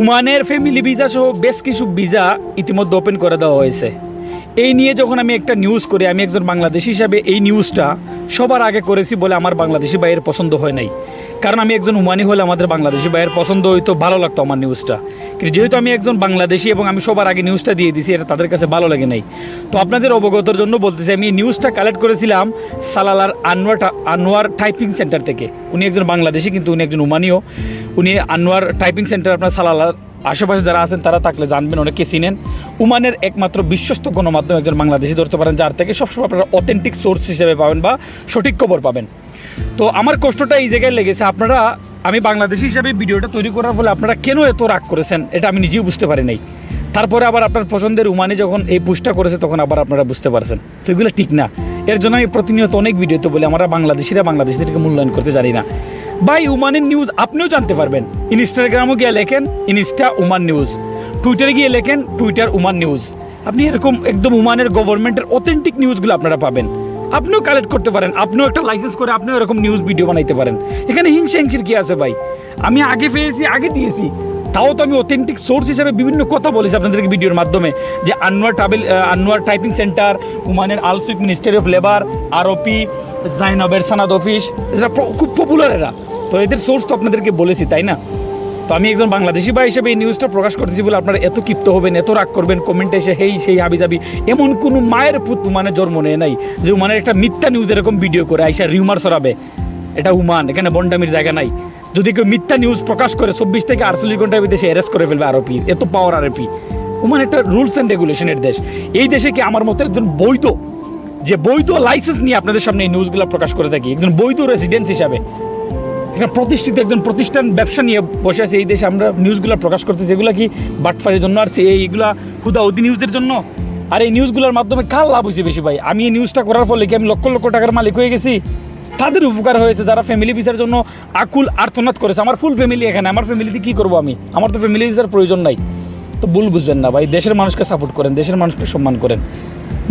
উমানের family visa সহ বেশ কিছু ভিসা ইতিমধ্যে ওপেন করে দেওয়া হয়েছে। এই নিয়ে যখন আমি একটা নিউজ করি, আমি একজন বাংলাদেশি হিসাবে এই নিউজটা সবার আগে করেছি বলে আমার বাংলাদেশি ভাইয়ের পছন্দ হয় নাই। কারণ আমি একজন উমানি হলে আমাদের বাংলাদেশি ভাইয়ের পছন্দ হইতো, ভালো লাগতো আমার নিউজটা কিন্তু যেহেতু আমি একজন বাংলাদেশি এবং আমি সবার আগে নিউজটা দিয়ে দিছি, এটা তাদের কাছে ভালো লাগে নাই। তো আপনাদের অবগতর জন্য বলতেছি আমি এই নিউজটা কালেক্ট করেছিলাম সালালার আনোয়ার আনোয়ার টাইপিং সেন্টার থেকে। উনি একজন বাংলাদেশি, কিন্তু উনি একজন উমানিও। উনি আনোয়ার টাইপিং সেন্টার আপনার সালালার আশেপাশে যারা আছেন, তারা থাকলে জানবেন, অনেকে চিনেন। উমানের একমাত্র বিশ্বস্ত গণমাধ্যম একজন বাংলাদেশি, ধরতে পারেন, যার থেকে সবসময় আপনারা অথেন্টিক সোর্স হিসেবে পাবেন বা সঠিক খবর পাবেন। তো আমার কষ্টটা এই জায়গায় লেগেছে, আপনারা, আমি বাংলাদেশি হিসাবে ভিডিওটা তৈরি করার ফলে আপনারা কেন এত রাগ করেছেন, এটা আমি নিজেও বুঝতে পারি নাই। তারপরে আবার আপনার পছন্দের উমানে যখন এই পুষ্টা করেছে, তখন আবার আপনারা বুঝতে পারছেন, তো এগুলো ঠিক না। এর জন্য আমি প্রতিনিয়ত অনেক ভিডিওতে বলি, আমরা বাংলাদেশিরা বাংলাদেশিদেরকে মূল্যায়ন করতে জানি না। ভাই উমানের নিউজ আপনিও জানতে পারবেন। ইনস্টাগ্রামও গিয়ে লেখেন ইনস্টা উমান নিউজ টুইটারে গিয়ে লেখেন টুইটার উমান নিউজ আপনি এরকম একদম উমানের গভর্নমেন্টের অথেন্টিক নিউজগুলো আপনারা পাবেন। আপনিও কালেক্ট করতে পারেন, আপনিও একটা লাইসেন্স করে আপনিও এরকম নিউজ ভিডিও বানাইতে পারেন। এখানে হিংসা হিংসির কি আছে ভাই? আমি আগে পেয়েছি, আগে দিয়েছি। তাও তো আমি অথেন্টিক সোর্স হিসেবে বিভিন্ন কথা বলেছি আপনাদেরকে ভিডিওর মাধ্যমে, যে Anwar travel Anwar typing centre উমানের আলসুইক মিনিস্ট্রি অফ লেবার আরওপি জাইনবের সানাদ অফিস এরা খুব পপুলার এরা। তো এদের সোর্স তো আপনাদেরকে বলেছি, তাই না? তো আমি একজন বাংলাদেশি ভাই হিসেবে এই নিউজটা প্রকাশ করতেছি বলে আপনারা এত ক্ষিপ্ত হবেন, এত রাগ করবেন কমেন্টে এসে হেই, সেই হাবি যাবি এমন কোনো মায়ের পুত মানে জন্ম নেয় নাই, যে উমানের একটা মিথ্যা নিউজ এরকম ভিডিও করে, আইসা রিউমার সরাবে এটা উমান, এখানে বন্ডামির জায়গা নাই। যদি কেউ মিথ্যা নিউজ প্রকাশ করে, চব্বিশ থেকে আটচল্লিশ ঘণ্টার বিদেশে অ্যারেস্ট করে ফেলবে আরোপি এত পাওয়ার আরোপি উমান একটা রুলস অ্যান্ড রেগুলেশনের দেশ। এই দেশে কি আমার মতো একজন বৈধ, যে বৈধ লাইসেন্স নিয়ে আপনাদের সামনে এই নিউজগুলো প্রকাশ করে থাকি, একজন বৈধ রেসিডেন্স হিসাবে এখানে প্রতিষ্ঠিত একজন প্রতিষ্ঠান ব্যবসা নিয়ে বসে আছে এই দেশে, আমরা নিউজগুলো প্রকাশ করতেছি, এগুলো কি বাটফারের জন্য আর এইগুলা হুদা অধি নিউজের জন্য? আর এই নিউজগুলোর মাধ্যমে কার লাভ হয়েছে বেশি ভাই? আমি এই নিউজটা করার ফলে কি আমি লক্ষ লক্ষ টাকার মালিক হয়ে গেছি? তাদের উপকার হয়েছে, যারা ফ্যামিলি ভিসার জন্য আকুল আর্তনাদ করেছে। আমার ফুল ফ্যামিলি এখানে, আমার ফ্যামিলিতে কী করব আমি? আমার তো ফ্যামিলি ভিসার প্রয়োজন নাই। তো ভুল বুঝবেন না ভাই, দেশের মানুষকে সাপোর্ট করেন, দেশের মানুষকে সম্মান করেন।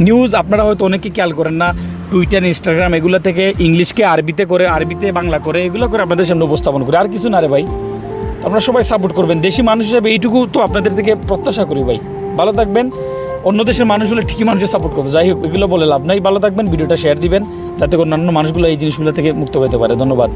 নিউজ আপনারা হয়তো অনেকে খেয়াল করেন না টুইটার ইনস্টাগ্রাম এগুলো থেকে ইংলিশকে আরবিতে করে, আরবিতে বাংলা করে, এগুলো করে আপনাদের সামনে উপস্থাপন করে। আর কিছু না রে ভাই, আপনারা সবাই সাপোর্ট করবেন। দেশি মানুষ হিসাবে এইটুকু তো আপনাদের থেকে প্রত্যাশা করি ভাই। ভালো থাকবেন। অন্য দেশের মানুষ হলে ঠিকই মানুষের সাপোর্ট করতো। যাই হোক, এগুলো বলে লাভ নাই। ভালো থাকবেন, ভিডিওটা শেয়ার দিবেন, যাতে অন্যান্য মানুষগুলো এই জিনিসগুলো থেকে মুক্ত হতে পারে। ধন্যবাদ।